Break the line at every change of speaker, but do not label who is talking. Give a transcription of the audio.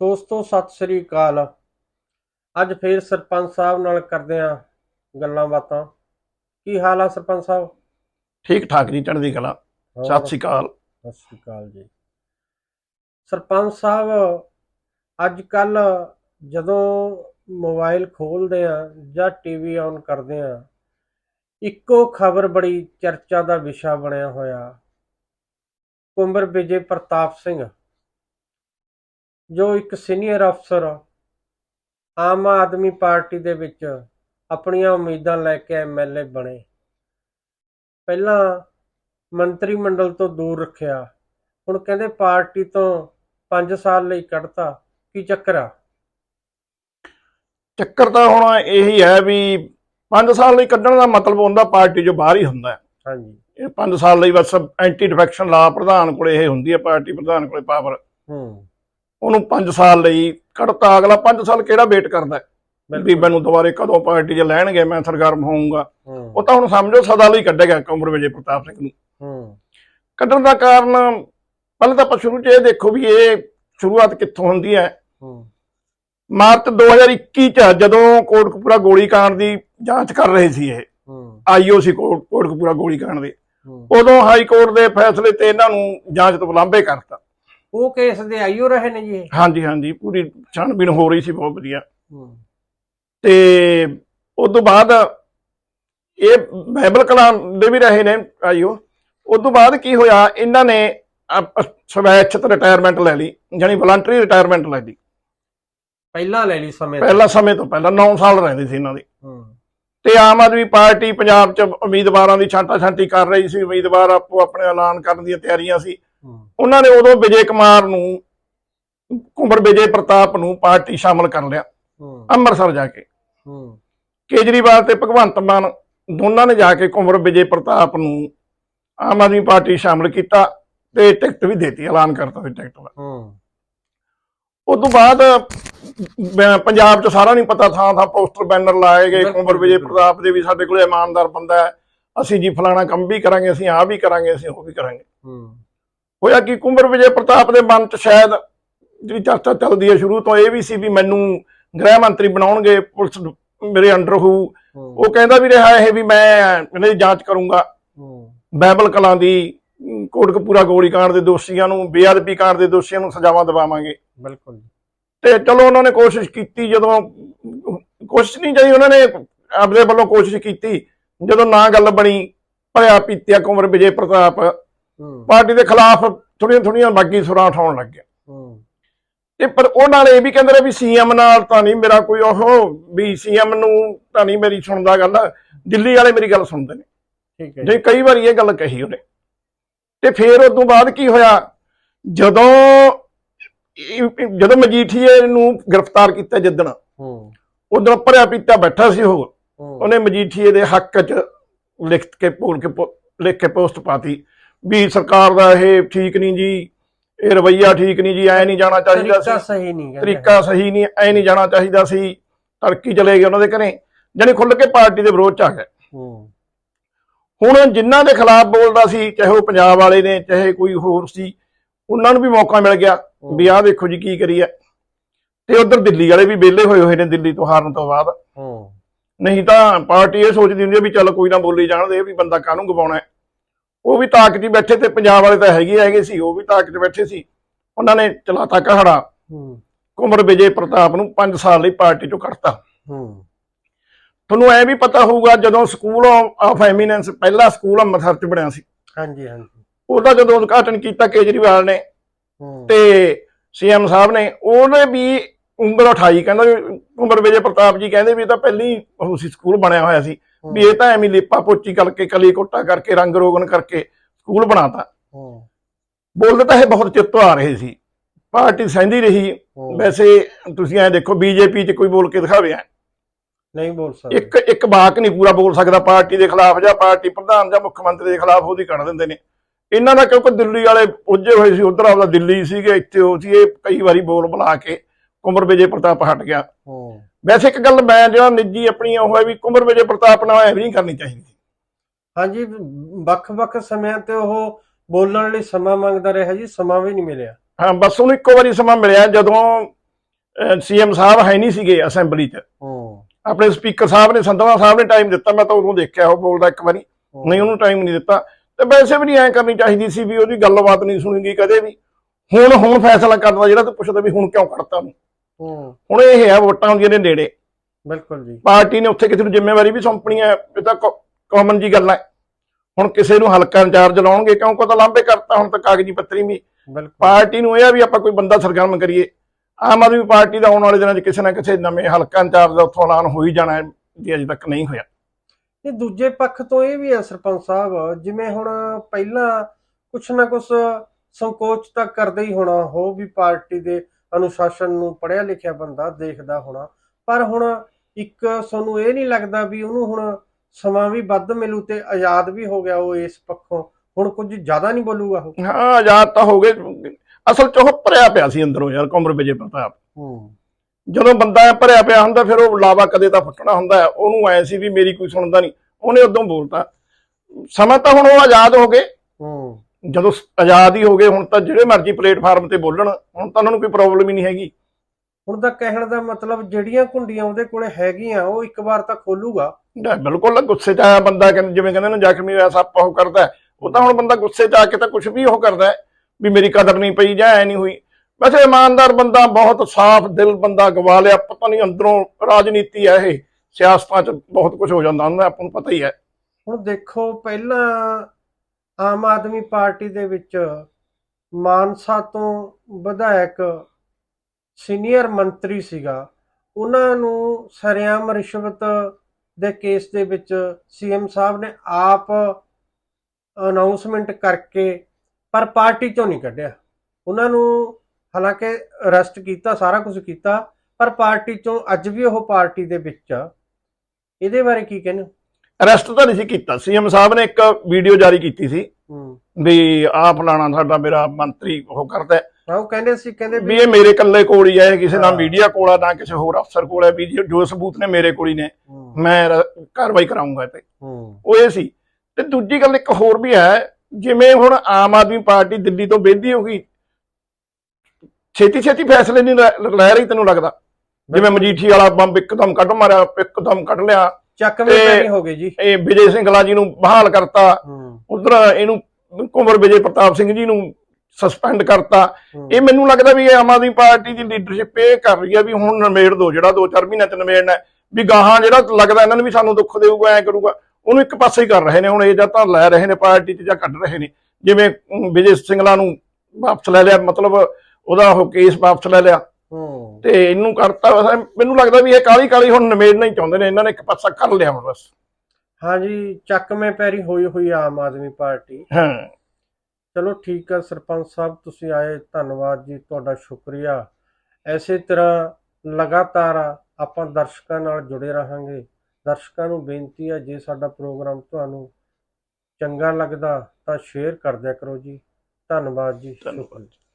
ਦੋਸਤੋ ਸਤਿ ਸ੍ਰੀ ਅਕਾਲ। ਅੱਜ ਫੇਰ ਸਰਪੰਚ ਸਾਹਿਬ ਨਾਲ ਕਰਦੇ ਆ ਗੱਲਾਂ ਬਾਤਾਂ। ਕੀ ਹਾਲ ਆ ਸਰਪੰਚ ਸਾਹਿਬ?
ਠੀਕ ਠਾਕ ਜੀ ਚੜ੍ਹਦੀ ਕਲਾ? ਸਤਿ ਸ਼੍ਰੀ ਅਕਾਲ।
ਸਤਿ ਸ੍ਰੀ ਅਕਾਲ ਜੀ। ਸਰਪੰਚ ਸਾਹਿਬ ਅੱਜ ਕੱਲ ਜਦੋਂ ਮੋਬਾਈਲ ਖੋਲਦੇ ਆ ਜਾਂ ਟੀਵੀ ਔਨ ਕਰਦੇ ਆ ਇੱਕੋ ਖਬਰ ਬੜੀ ਚਰਚਾ ਦਾ ਵਿਸ਼ਾ ਬਣਿਆ ਹੋਇਆ। ਕੁੰਬਰ ਵਿਜੇ ਪ੍ਰਤਾਪ ਸਿੰਘ ਜੋ ਇੱਕ ਸੀਨੀਅਰ ਅਫਸਰ ਆਮ ਆਦਮੀ ਪਾਰਟੀ ਦੇ ਵਿੱਚ ਆਪਣੀਆਂ ਉਮੀਦਾਂ ਲੈ ਕੇ ਐਮਐਲਏ ਬਣੇ। ਪਹਿਲਾਂ ਮੰਤਰੀ ਮੰਡਲ ਤੋਂ ਦੂਰ ਰੱਖਿਆ। ਹੁਣ ਕਹਿੰਦੇ ਪਾਰਟੀ ਤੋਂ 5 ਸਾਲ ਲਈ ਕੱਢਤਾ। ਕੀ ਚੱਕਰ ਆ?
ਚੱਕਰ ਤਾਂ ਹੁਣ ਇਹੀ ਹੈ ਵੀ 5 ਸਾਲ ਲਈ ਕੱਢਣ ਦਾ ਮਤਲਬ ਹੁੰਦਾ ਪਾਰਟੀ ਜੋ ਬਾਹਰ ਹੀ ਹੁੰਦਾ। ਹੈ
ਹਾਂਜੀ।
ਇਹ 5 ਸਾਲ ਲਈ ਬਸ ਐਂਟੀ ਡਿਫੈਕਸ਼ਨ ਲਾ ਪ੍ਰਧਾਨ ਕੋਲੇ ਇਹ ਹੁੰਦੀ ਹੈ ਪਾਰਟੀ ਪ੍ਰਧਾਨ ਕੋਲੇ ਪਾਵਰ
ਹੂੰ।
ਉਹਨੂੰ 5 ਸਾਲ ਲਈ ਕੱਢਤਾ ਅਗਲਾ 5 ਸਾਲ ਕਿਹੜਾ ਵੇਟ ਕਰਦਾ? ਵੀ ਮੈਨੂੰ ਦੁਬਾਰੇ ਕਦੋਂ ਪਾਰਟੀ 'ਚ ਲੈਣਗੇ ਮੈਂ ਸਰਗਰਮ ਹੋਊਂਗਾ ਉਹ ਤਾਂ ਹੁਣ ਸਮਝੋ ਸਦਾ ਲਈ ਕੱਢੇਗਾ ਕੰਵਰ ਵਿਜੇ ਪ੍ਰਤਾਪ ਸਿੰਘ ਨੂੰ। ਕੱਢਣ ਦਾ ਕਾਰਨ ਪਹਿਲਾਂ ਤਾਂ ਆਪਾਂ ਸ਼ੁਰੂ 'ਚ ਇਹ ਦੇਖੋ ਵੀ ਇਹ ਸ਼ੁਰੂਆਤ ਕਿੱਥੋਂ ਹੁੰਦੀ ਹੈ।
ਹੂੰ।
ਮਾਰਚ 2021 'ਚ ਜਦੋਂ ਕੋਟਕਪੂਰਾ ਗੋਲੀ ਕਾਂਡ ਦੀ ਜਾਂਚ ਕਰ ਰਹੇ ਸੀ ਇਹ ਆਈਓਸੀ ਕੋਟਕਪੂਰਾ ਗੋਲੀ ਕਾਂਡ
ਦੇ।
ਉਦੋਂ ਹਾਈ ਕੋਰਟ ਦੇ ਫੈਸਲੇ ਤੇ ਇਹਨਾਂ ਨੂੰ ਜਾਂਚ ਤੋਂ ਉਲਾਂਭੇ ਕਰਤਾ।
ਉਹ ਕੇਸ ਦੇ ਆਈਓ ਰਹੇ ਨੇ ਜੀ?
ਹਾਂਜੀ ਹਾਂਜੀ ਪੂਰੀ ਛਾਣਬੀਣ ਹੋ ਰਹੀ ਸੀ ਬਹੁਤ ਵਧੀਆ। ਤੇ ਉਸ ਤੋਂ ਬਾਅਦ ਇਹ ਬਾਈਬਲ ਕਲਾਂ ਦੇ ਵੀ ਰਹੇ ਨੇ ਆਈਓ। ਉਸ ਤੋਂ ਬਾਅਦ ਕੀ ਹੋਇਆ ਇਹਨਾਂ ਨੇ ਸਵੈਚਿਤ ਰਿਟਾਇਰਮੈਂਟ ਲੈ ਲਈ ਯਾਨੀ ਵਲੰਟਰੀ ਰਿਟਾਇਰਮੈਂਟ ਲੈ ਲਈ।
ਪਹਿਲਾਂ ਲੈ ਲਈ ਸਮੇਂ।
ਪਹਿਲਾਂ ਸਮੇਂ ਤੋਂ ਪਹਿਲਾਂ 9 ਸਾਲ ਰਹਿੰਦੇ ਸੀ ਇਹਨਾਂ ਦੀ। ਤੇ ਆਮ ਆਦਮੀ ਪਾਰਟੀ ਪੰਜਾਬ 'ਚ ਉਮੀਦਵਾਰਾਂ ਦੀ ਛਾਂਟਾ ਛਾਂਟੀ ਕਰ ਰਹੀ ਸੀ ਉਮੀਦਵਾਰ ਆਪੋ ਆਪਣੇ ਐਲਾਨ ਕਰਨ ਦੀਆਂ ਤਿਆਰੀਆਂ ਸੀ। ਉਹਨਾਂ ਨੇ ਉਦੋਂ ਵਿਜੇ ਕੁਮਾਰ ਨੂੰ ਕੁੰਵਰ ਵਿਜੇ ਪ੍ਰਤਾਪ ਨੂੰ ਪਾਰਟੀ ਸ਼ਾਮਲ ਕਰ ਲਿਆ ਅੰਮ੍ਰਿਤਸਰ ਜਾ ਕੇ। ਕੇਜਰੀਵਾਲ ਤੇ ਭਗਵੰਤ ਮਾਨ ਦੋਨਾਂ ਨੇ ਜਾ ਕੇ ਕੁੰਵਰ ਵਿਜੇ ਪ੍ਰਤਾਪ ਨੂੰ ਆਮ ਆਦਮੀ ਪਾਰਟੀ ਸ਼ਾਮਲ ਕੀਤਾ ਤੇ ਟਿਕਟ ਵੀ ਦੇਤੀ ਐਲਾਨ ਕਰਤਾ ਸੀ ਟਿਕਟ ਦਾ ਉਸ ਤੋਂ ਬਾਅਦ ਪੰਜਾਬ 'ਚ ਸਾਰਾ ਨਹੀਂ ਪਤਾ ਥਾਂ ਥਾਂ ਪੋਸਟਰ ਬੈਨਰ ਲਾਏ ਗਏ ਕੁੰਵਰ ਵਿਜੇ। ਪ੍ਰਤਾਪ ਦੇ ਵੀ ਸਾਡੇ ਕੋਲ ਇਮਾਨਦਾਰ ਬੰਦਾ ਹੈ। ਅਸੀਂ ਜੀ ਫਲਾਣਾ ਕੰਮ ਵੀ ਕਰਾਂਗੇ ਅਸੀਂ ਆਹ ਵੀ ਕਰਾਂਗੇ ਅਸੀਂ ਉਹ ਵੀ ਕਰਾਂਗੇ। ਹੋਇਆ ਕਿ ਕੁੰਵਰ ਵਿਜੇ ਪ੍ਰਤਾਪ ਦੇ ਮਨ 'ਚ ਸ਼ਾਇਦ ਜਿਹੜੀ ਚਰਚਾ ਚੱਲਦੀ ਹੈ ਸ਼ੁਰੂ ਤੋਂ ਇਹ ਵੀ ਸੀ ਵੀ ਮੈਨੂੰ ਗ੍ਰਹਿ ਮੰਤਰੀ ਬਣਾਉਣਗੇ ਪੁਲਿਸ ਮੇਰੇ ਅੰਡਰ ਹੋਊ। ਉਹ ਕਹਿੰਦਾ ਵੀ ਰਿਹਾ ਇਹ ਵੀ ਮੈਂ ਇਹਨਾਂ ਦੀ ਜਾਂਚ ਕਰੂੰਗਾ। ਬਾਈਬਲ ਕਲਾਂ ਦੀ ਕੋਟਕਪੂਰਾ ਗੋਲੀकांड ਦੇ ਦੋਸ਼ੀਆਂ ਨੂੰ ਬੇਅਦਬੀ ਕਾਂਡ ਦੇ ਦੋਸ਼ੀਆਂ ਨੂੰ ਸਜ਼ਾਵਾਂ ਦਿਵਾਵਾਂਗੇ।
ਬਿਲਕੁਲ।
ਤੇ ਚਲੋ ਉਹਨਾਂ ਨੇ ਕੋਸ਼ਿਸ਼ ਕੀਤੀ ਜਦੋਂ ਕੋਸ਼ਿਸ਼ ਨਹੀਂ ਜਾਈ ਉਹਨਾਂ ਨੇ ਆਪਦੇ ਵੱਲੋਂ ਕੋਸ਼ਿਸ਼ ਕੀਤੀ। ਜਦੋਂ ਨਾ ਗੱਲ ਬਣੀ ਭਰਿਆ ਪੀਤਿਆ ਕੁੰਵਰ ਵਿਜੇ ਪ੍ਰਤਾਪ ਪਾਰਟੀ ਦੇ ਖਿਲਾਫ ਥੋੜੀਆਂ ਥੋੜੀਆਂ ਬਾਗੀ ਸੁਰਾਂ ਉਠਾਉਣ ਲੱਗ ਗਿਆ
ਹੂੰ।
ਤੇ ਪਰ ਉਹ ਨਾਲ ਇਹ ਵੀ ਕਹਿੰਦੇ ਵੀ ਸੀਐਮ ਨਾਲ ਤਾਂ ਨਹੀਂ ਮੇਰਾ ਕੋਈ ਉਹ ਵੀ ਸੀਐਮ ਨੂੰ ਤਾਂ ਨਹੀਂ ਮੇਰੀ ਸੁਣਦਾ ਗੱਲ। ਦਿੱਲੀ ਵਾਲੇ ਮੇਰੀ ਗੱਲ ਸੁਣਦੇ ਨੇ।
ਠੀਕ ਹੈ
ਜੇ। ਕਈ ਵਾਰੀ ਇਹ ਗੱਲ ਕਹੀ ਉਹਨੇ। ਤੇ ਫਿਰ ਉਸ ਤੋਂ ਬਾਅਦ ਕੀ ਹੋਇਆ? ਜਦੋਂ ਇਹ- ਜਦੋਂ ਮਜੀਠੀਏ ਨੂੰ ਗ੍ਰਿਫਤਾਰ ਕੀਤਾ ਜਿੱਦਣ
ਹੂੰ।
ਉਦੋਂ ਭਰਿਆ ਪੀਤਾ ਬੈਠਾ ਸੀ ਉਹ। ਉਹਨੇ ਮਜੀਠੀਏ ਦੇ ਹੱਕ 'ਚ ਲਿਖ ਕੇ ਬੋਲ ਕੇ ਲਿਖ ਕੇ ਪੋਸਟ ਪਾਤੀ। ਵੀ ਸਰਕਾਰ ਦਾ ਇਹ ਠੀਕ ਨਹੀਂ ਜੀ ਇਹ ਰਵਈਆ ਠੀਕ ਨਹੀਂ ਜੀ ਐ ਨਹੀਂ ਜਾਣਾ ਚਾਹੀਦਾ
ਤਰੀਕਾ
ਸੀ।
ਸਹੀ ਨਹੀਂ ਕਹਿੰਦੇ।
ਤਰੀਕਾ ਸਹੀ ਨਹੀਂ ਐ ਨਹੀਂ ਜਾਣਾ ਚਾਹੀਦਾ ਸੀ। ਤਰਕੀ ਚਲੇ ਗਏ ਉਹਨਾਂ ਦੇ ਘਰੇ ਜਾਣੀ ਖੁੱਲ ਕੇ ਪਾਰਟੀ ਦੇ ਵਿਰੋਧ ਚ ਆ ਗਏ।
ਹੂੰ।
ਹੁਣ ਜਿਨ੍ਹਾਂ ਦੇ ਖਿਲਾਫ ਬੋਲਦਾ ਸੀ ਚਾਹੇ ਉਹ ਪੰਜਾਬ ਵਾਲੇ ਨੇ ਚਾਹੇ ਕੋਈ ਹੋਰ ਸੀ ਉਹਨਾਂ ਨੂੰ ਵੀ ਮੌਕਾ ਮਿਲ ਗਿਆ ਵੀ ਆਹ ਦੇਖੋ ਜੀ ਕੀ ਕਰੀਏ। ਤੇ ਉਧਰ ਦਿੱਲੀ ਵਾਲੇ ਵੀ ਵਿਹਲੇ ਹੋਏ ਹੋਏ ਨੇ ਦਿੱਲੀ ਤੋਂ ਹਾਰਨ ਤੋਂ ਬਾਅਦ।
ਹੂੰ।
ਨਹੀਂ ਤਾਂ ਪਾਰਟੀ ਇਹ ਸੋਚਦੀ ਹੁੰਦੀ ਹੈ ਵੀ ਚੱਲ ਕੋਈ ਨਾ ਬੋਲੀ ਜਾਣਦੇ ਵੀ ਬੰਦਾ ਕਾਹਨੂੰ ਗਵਾਉਣਾ ਹੈ। ਉਹ ਵੀ ਤਾਕਤ 'ਚ ਬੈਠੇ ਤੇ ਪੰਜਾਬ ਵਾਲੇ ਤਾਂ ਹੈਗੇ ਹੈਗੇ ਸੀ ਉਹ ਵੀ ਤਾਕਤ 'ਚ ਬੈਠੇ ਸੀ। ਉਹਨਾਂ ਨੇ ਚਲਾਤਾ ਕਹੜਾ
ਹੂੰ।
ਕੁੰਵਰ ਵਿਜੇ ਪ੍ਰਤਾਪ ਨੂੰ 5 ਸਾਲ ਲਈ ਪਾਰਟੀ 'ਚੋਂ ਕੱਢਤਾ।
ਹੂੰ।
ਤੁਹਾਨੂੰ ਐ ਵੀ ਪਤਾ ਹੋਊਗਾ ਜਦੋਂ ਸਕੂਲ ਆਫ ਐਮੀਨੈਂਸ ਪਹਿਲਾ ਸਕੂਲ ਅੰਮ੍ਰਿਤਸਰ 'ਚ ਬਣਿਆ ਸੀ।
ਹਾਂਜੀ ਹਾਂਜੀ।
ਉਹਦਾ ਜਦੋਂ ਉਦਘਾਟਨ ਕੀਤਾ ਕੇਜਰੀਵਾਲ ਨੇ ਤੇ ਸੀਐਮ ਸਾਹਿਬ ਨੇ ਉਹਨੇ ਵੀ ਉਂਗਲ ਉਠਾਈ ਕਹਿੰਦਾ ਵੀ ਕੁੰਵਰ ਵਿਜੇ ਪ੍ਰਤਾਪ ਜੀ ਕਹਿੰਦੇ ਵੀ ਇਹ ਤਾਂ ਪਹਿਲੀ ਉਹ ਸੀ ਸਕੂਲ ਬਣਿਆ ਹੋਇਆ ਸੀ। ਵੀ ਇਹ ਤਾਂ ਐਵੇਂ ਲਿਪਾ ਪੋਚੀ ਕਰਕੇ ਕਲੀ ਕੋਟਾ ਕਰਕੇ ਰੰਗ ਰੋਗਨ ਕਰਕੇ ਸਕੂਲ ਬਣਾਤਾ।
ਹੂੰ।
ਬੋਲਦੇ ਤਾਂ ਇਹ ਬਹੁਤ ਚਿੱਤੋਂ ਆ ਰਹੇ ਸੀ। ਪਾਰਟੀ ਸਹਿੰਦੀ ਰਹੀ। ਵੈਸੇ ਤੁਸੀਂ ਐ ਦੇਖੋ ਬੀਜੇਪੀ 'ਚ ਕੋਈ ਬੋਲ ਕੇ ਦਿਖਾਵੇ ਐ।
ਨਹੀਂ ਬੋਲ ਸਕਦੇ।
ਇੱਕ ਇੱਕ ਵਾਕ ਨਹੀਂ ਪੂਰਾ ਬੋਲ ਸਕਦਾ। ਪਾਰਟੀ ਦੇ ਖਿਲਾਫ ਜਾਂ ਪਾਰਟੀ ਪ੍ਰਧਾਨ ਜਾਂ ਮੁੱਖ ਮੰਤਰੀ ਦੇ ਖਿਲਾਫ ਉਹਦੀ ਕੱਢ ਦਿੰਦੇ ਨੇ। ਇਹਨਾਂ ਦਾ ਕਿਉਂਕਿ ਦਿੱਲੀ ਵਾਲੇ ਪੁੱਜੇ ਹੋਏ ਸੀ ਉਧਰ ਆਪਦਾ ਦਿੱਲੀ ਸੀਗੇ ਇੱਥੇ ਉਹ ਸੀ ਇਹ ਕਈ ਵਾਰੀ ਬੋਲ ਬੁਲਾ ਕੇ ਕੁੰਵਰ ਵਿਜੇ ਪ੍ਰਤਾਪ ਹਟ ਗਿਆ।
ਹੂੰ।
ਵੈਸੇ ਇੱਕ ਗੱਲ ਮੈਂ ਜਿਹੜਾ ਨਿੱਜੀ ਆਪਣੀ ਉਹ ਹੈ ਵੀ ਕੁੰਵਰ ਵਿਜੇ ਪ੍ਰਤਾਪ ਨਾਲ ਐਵੇਂ ਨਹੀਂ ਕਰਨੀ ਚਾਹੀਦੀ।
ਹਾਂਜੀ ਵੱਖ-ਵੱਖ ਸਮਿਆਂ ਤੇ ਉਹ ਬੋਲਣ ਲਈ ਸਮਾਂ ਮੰਗਦਾ ਰਿਹਾ ਜੀ ਸਮਾਂ ਵੀ ਨਹੀਂ ਮਿਲਿਆ।
ਹਾਂ ਬਸ ਉਹਨੂੰ ਇੱਕੋ ਵਾਰੀ ਸਮਾਂ ਮਿਲਿਆ ਜਦੋਂ ਸੀਐਮ ਸਾਹਿਬ ਹੈ ਨਹੀਂ ਸੀਗੇ ਅਸੈਂਬਲੀ 'ਚ।
ਹੂੰ।
ਆਪਣੇ ਸਪੀਕਰ ਸਾਹਿਬ ਨੇ ਸੰਧਵਾ ਸਾਹਿਬ ਨੇ ਟਾਈਮ ਦਿੱਤਾ ਮੈਂ ਤਾਂ ਉਦੋਂ ਦੇਖਿਆ ਉਹ ਬੋਲਦਾ ਇੱਕ ਵਾਰੀ। ਨਹੀਂ ਉਹਨੂੰ ਟਾਈਮ ਨਹੀਂ ਦਿੱਤਾ। ਤੇ ਵੈਸੇ ਵੀ ਨਹੀਂ ਐ ਕਰਨੀ ਚਾਹੀਦੀ ਸੀ ਵੀ ਉਹਦੀ ਗੱਲਬਾਤ ਨਹੀਂ ਸੁਣੀਗੀ ਕਦੇ ਵੀ। ਹੁਣ ਹੁਣ ਫੈਸਲਾ ਕਰਦਾ ਜਿਹੜਾ ਤੂੰ ਪੁੱਛਦਾ ਵੀ ਹੁਣ ਕਿਉਂ ਕੱਢਤਾ ਉਹਨੂੰ? ਹੁਣ ਇਹ ਹੈ ਵੋਟਾਂ ਹੁੰਦੀਆਂ ਨੇ ਨੇੜੇ।
ਬਿਲਕੁਲ ਜੀ।
ਪਾਰਟੀ ਨੇ ਉੱਥੇ ਕਿਸੇ ਨੂੰ ਜ਼ਿੰਮੇਵਾਰੀ ਵੀ ਸੌਂਪਣੀ ਹੈ ਇਹ ਤਾਂ ਕਾਮਨ ਜੀ ਗੱਲ ਹੈ। ਹੁਣ ਕਿਸੇ ਨੂੰ ਹਲਕਾ ਇੰਚਾਰਜ ਲਾਉਣਗੇ ਕਿਉਂਕਿ ਤਾਂ ਲਾਂਭੇ ਕਰਤਾ ਹੁਣ ਤਾਂ ਕਾਗਜ਼ੀ ਪੱਤਰੀ ਵੀ।
ਬਿਲਕੁਲ।
ਪਾਰਟੀ ਨੂੰ ਇਹ ਆ ਵੀ ਆਪਾਂ ਕੋਈ ਬੰਦਾ ਸਰਗਰਮ ਕਰੀਏ। ਆਮ ਆਦਮੀ ਪਾਰਟੀ ਦਾ ਆਉਣ ਵਾਲੇ ਦਿਨਾਂ 'ਚ ਕਿਸੇ ਨਾ ਕਿਸੇ ਨਵੇਂ ਹਲਕਾ ਇੰਚਾਰਜ ਦਾ ਉੱਥੋਂ ਐਲਾਨ ਹੋ ਹੀ ਜਾਣਾ ਹੈ ਜੀ ਅਜੇ ਤੱਕ ਨਹੀਂ ਹੋਇਆ।
ਇਹ ਦੂਜੇ ਪੱਖ ਤੋਂ ਇਹ ਵੀ ਹੈ ਸਰਪੰਚ ਸਾਹਿਬ ਜਿਵੇਂ ਹੁਣ ਪਹਿਲਾਂ ਕੁਛ ਨਾ ਕੁਛ ਸੰਕੋਚ ਤਾਂ ਕਰਦੇ ਹੀ ਹੋਣਾ ਹੋ ਵੀ ਪਾਰਟੀ ਦੇ ਅਨੁਸ਼ਾਸਨ ਨੂੰ ਪੜ੍ਹਿਆ ਲਿਖਿਆ ਬੰਦਾ ਦੇਖਦਾ ਹੋਣਾ। ਪਰ ਹੁਣ ਇੱਕ ਤੁਹਾਨੂੰ ਇਹ ਨਹੀਂ ਲੱਗਦਾ ਵੀ ਉਹਨੂੰ ਹੁਣ ਸਮਾਂ ਵੀ ਵੱਧ ਮਿਲੂ ਤੇ ਆਜ਼ਾਦ ਵੀ ਹੋ ਗਿਆ ਉਹ ਇਸ ਪੱਖੋਂ। ਹੁਣ ਕੁਝ ਜ਼ਿਆਦਾ ਨਹੀਂ ਬੋਲੂਗਾ ਉਹ।
ਹਾਂ ਆਜ਼ਾਦ ਤਾਂ ਹੋ ਗਏ। ਅਸਲ 'ਚ ਉਹ ਭਰਿਆ ਪਿਆ ਸੀ ਅੰਦਰੋਂ ਯਾਰ ਕੁਮਰ ਵਿਜੇ ਪ੍ਰਤਾਪ।
ਹੂੰ।
ਜਦੋਂ ਬੰਦਾ ਭਰਿਆ ਪਿਆ ਹੁੰਦਾ ਫਿਰ ਉਹ ਲਾਵਾ ਕਦੇ ਤਾਂ ਫੁੱਟਣਾ ਹੁੰਦਾ। ਉਹਨੂੰ ਐ ਸੀ ਵੀ ਮੇਰੀ ਕੋਈ ਸੁਣਦਾ ਨਹੀਂ। ਉਹਨੇ ਉਦੋਂ ਬੋਲਤਾ। ਸਮਾਂ ਤਾਂ ਹੁਣ ਉਹ ਆਜ਼ਾਦ ਹੋ ਗਏ।
ਹੂੰ।
ਜਦੋਂ ਆਜ਼ਾਦ ਹੀ ਹੋ ਗਏ ਹੁਣ ਤਾਂ ਜਿਹੜੇ ਮਰਜ਼ੀ ਪਲੇਟਫਾਰਮ ਤੇ ਬੋਲਣ ਹੁਣ ਤਾਂ ਉਹਨਾਂ ਨੂੰ ਕੋਈ ਪ੍ਰੋਬਲਮ ਹੀ ਨਹੀਂ ਹੈਗੀ।
ਹੁਣ ਤਾਂ ਕਹਿਣ ਦਾ ਮਤਲਬ ਜਿਹੜੀਆਂ ਕੁੰਡੀਆਂ ਉਹਦੇ ਕੋਲੇ ਹੈਗੀਆਂ ਉਹ ਇੱਕ ਵਾਰ ਤਾਂ ਖੋਲੂਗਾ।
ਨਾ, ਬਿਲਕੁਲ ਗੁੱਸੇ 'ਚ ਆਇਆ ਬੰਦਾ ਕਹਿੰਦਾ ਜਿਵੇਂ ਕਹਿੰਦੇ ਨੇ ਜ਼ਖਮੀ ਹੋਇਆ ਸੱਪ ਉਹ ਕਰਦਾ। ਉਹ ਤਾਂ ਹੁਣ ਬੰਦਾ ਗੁੱਸੇ 'ਚ ਆ ਕੇ ਤਾਂ ਕੁਝ ਵੀ ਉਹ ਕਰਦਾ ਵੀ ਮੇਰੀ ਕਦਰ ਨਹੀਂ ਪਈ ਜਾਂ ਐ ਨਹੀਂ ਹੋਈ। ਵੈਸੇ ਇਮਾਨਦਾਰ ਬੰਦਾ ਬਹੁਤ ਸਾਫ਼ ਦਿਲ ਬੰਦਾ ਗਵਾ ਲਿਆ ਪਤਾ ਨਹੀਂ ਅੰਦਰੋਂ ਰਾਜਨੀਤੀ ਹੈ ਇਹ ਸਿਆਸਤਾਂ 'ਚ ਬਹੁਤ ਕੁਝ ਹੋ ਜਾਂਦਾ ਹੁੰਦਾ ਆਪਾਂ ਨੂੰ ਪਤਾ ਹੀ ਹੈ।
ਹੁਣ ਦੇਖੋ ਪਹਿਲਾਂ ਆਮ ਆਦਮੀ ਪਾਰਟੀ ਦੇ ਵਿੱਚ ਮਾਨਸਾ ਤੋਂ ਵਿਧਾਇਕ ਸੀਨੀਅਰ ਮੰਤਰੀ ਸੀਗਾ। ਉਹਨਾਂ ਨੂੰ ਸਰਿਆਮ ਰਿਸ਼ਵਤ ਦੇ ਕੇਸ ਦੇ ਵਿੱਚ ਸੀਐਮ ਸਾਹਿਬ ਨੇ ਆਪ ਅਨਾਉਂਸਮੈਂਟ ਕਰਕੇ ਪਰ ਪਾਰਟੀ ਚੋਂ ਨਹੀਂ ਕੱਢਿਆ। ਉਹਨਾਂ ਨੂੰ ਹਾਲਾਂਕਿ ਅਰੈਸਟ ਕੀਤਾ, ਸਾਰਾ ਕੁਝ ਕੀਤਾ, ਪਰ ਪਾਰਟੀ ਚੋਂ ਅੱਜ ਵੀ ਉਹ ਪਾਰਟੀ ਦੇ ਵਿੱਚ ਆ। ਇਹਦੇ ਬਾਰੇ ਕੀ ਕਹਿੰਦੇ
ਅਰੈਸਟ ਤਾਂ ਨਹੀਂ ਸੀ ਕੀਤਾ। ਸੀਐਮ ਸਾਹਿਬ ਨੇ ਇੱਕ ਵੀਡੀਓ ਜਾਰੀ ਕੀਤੀ ਸੀ ਵੀ ਆਹ ਫਲਾਣਾ ਸਾਡਾ ਮੇਰਾ ਮੰਤਰੀ ਉਹ ਕਰਦਾ ਹੈ।
ਉਹ ਕਹਿੰਦੇ ਸੀ ਕਹਿੰਦੇ
ਵੀ ਇਹ ਮੇਰੇ ਇਕੱਲੇ ਕੋਲ ਹੀ ਹੈ ਕਿਸੇ ਨਾ। ਮੀਡੀਆ ਕੋਲ ਆ ਨਾ ਕਿਸੇ ਹੋਰ ਅਫਸਰ ਕੋਲ ਹੈ ਵੀ ਜੋ- ਸਬੂਤ ਨੇ ਮੇਰੇ ਕੋਲ ਹੀ ਨੇ ਮੈਂ ਕਾਰਵਾਈ ਕਰਾਉਂਗਾ ਤੇ। ਉਹ ਇਹ ਸੀ। ਤੇ ਦੂਜੀ ਗੱਲ ਇੱਕ ਹੋਰ ਵੀ ਹੈ ਜਿਵੇਂ ਹੁਣ ਆਮ ਆਦਮੀ ਪਾਰਟੀ ਦਿੱਲੀ ਤੋਂ ਵਿਹਦੀ ਹੋ ਗਈ ਛੇਤੀ ਛੇਤੀ ਫੈਸਲੇ ਨਹੀਂ ਲੈ ਲੈ ਰਹੀ ਤੈਨੂੰ ਲੱਗਦਾ? ਜਿਵੇਂ ਮਜੀਠੀ ਵਾਲਾ ਬੰਬ ਇੱਕਦਮ ਕੱਢ ਮਾਰਿਆ ਇੱਕਦਮ ਕੱਢ ਲਿਆ
ਚੱਕਵੇਂ ਪੈਰੀ ਹੋ ਗਏ ਜੀ।
ਇਹ ਵਿਜੇ ਸਿੰਘਲਾ ਜੀ ਨੂੰ ਬਹਾਲ ਕਰਤਾ। ਉਧਰ ਇਹਨੂੰ ਕੁੰਵਰ ਵਿਜੇ ਪ੍ਰਤਾਪ ਸਿੰਘ ਜੀ ਨੂੰ ਸਸਪੈਂਡ ਕਰਤਾ। ਇਹ ਮੈਨੂੰ ਲੱਗਦਾ ਵੀ ਇਹ ਆਮ ਆਦਮੀ ਪਾਰਟੀ ਦੀ ਲੀਡਰਸ਼ਿਪ ਇਹ ਕਰ ਰਹੀ ਹੈ ਵੀ ਹੁਣ ਨਿਮੇੜ ਦੋ ਜਿਹੜਾ 2-4 ਮਹੀਨਿਆਂ ਚ ਨਿਮੇੜਨਾ ਹੈ। ਵੀ ਗਾਹਾਂ ਜਿਹੜਾ ਲੱਗਦਾ ਇਹਨਾਂ ਨੂੰ ਵੀ ਸਾਨੂੰ ਦੁੱਖ ਦੇਊਗਾ ਐ ਕਰੂਗਾ ਉਹਨੂੰ ਇੱਕ ਪਾਸੇ ਹੀ ਕਰ ਰਹੇ ਨੇ। ਹੁਣ ਇਹ ਜਾਂ ਤਾਂ ਲੈ ਰਹੇ ਨੇ ਪਾਰਟੀ ਚ ਜਾਂ ਕੱਢ ਰਹੇ ਨੇ। ਜਿਵੇਂ ਵਿਜੇ ਸਿੰਘਲਾ ਨੂੰ ਵਾਪਸ ਲੈ ਲਿਆ ਮਤਲਬ ਉਹਦਾ ਉਹ ਕੇਸ ਵਾਪਸ ਲੈ ਲਿਆ।
ਹੂੰ।
ਤੇ ਇਹਨੂੰ ਕਰਤਾ ਵੈਸੇ ਮੈਨੂੰ ਲੱਗਦਾ ਵੀ ਇਹ ਕਾਲੀ ਕਾਲੀ ਹੁਣ ਨਿਮੇੜਨਾ ਹੀ ਚਾਹੁੰਦੇ ਨੇ। ਇਹਨਾਂ ਨੇ ਇੱਕ ਪਾਸਾ ਕਰ ਲਿਆ ਹੁਣ ਬਸ।
ਹਾਂਜੀ ਚੱਕਵੇਂ ਪੈਰੀ ਹੋਈ ਹੋਈ ਆਮ ਆਦਮੀ ਪਾਰਟੀ।
ਹਾਂ।
ਚਲੋ ਠੀਕ ਆ ਸਰਪੰਚ ਸਾਹਿਬ ਤੁਸੀਂ ਆਏ ਧੰਨਵਾਦ ਜੀ ਤੁਹਾਡਾ ਸ਼ੁਕਰੀਆ। ਐਸੇ ਤਰ੍ਹਾਂ ਲਗਾਤਾਰ ਆਪਾਂ ਦਰਸ਼ਕਾਂ ਨਾਲ ਜੁੜੇ ਰਹਾਂਗੇ। ਦਰਸ਼ਕਾਂ ਨੂੰ ਬੇਨਤੀ ਹੈ ਜੇ ਸਾਡਾ ਪ੍ਰੋਗਰਾਮ ਤੁਹਾਨੂੰ ਚੰਗਾ ਲੱਗਦਾ ਤਾਂ ਸ਼ੇਅਰ ਕਰ ਦਿਆ ਕਰੋ ਜੀ। ਧੰਨਵਾਦ ਜੀ
ਧੰਨਵਾਦ।
ਸ਼ੁਕਰੀਆ।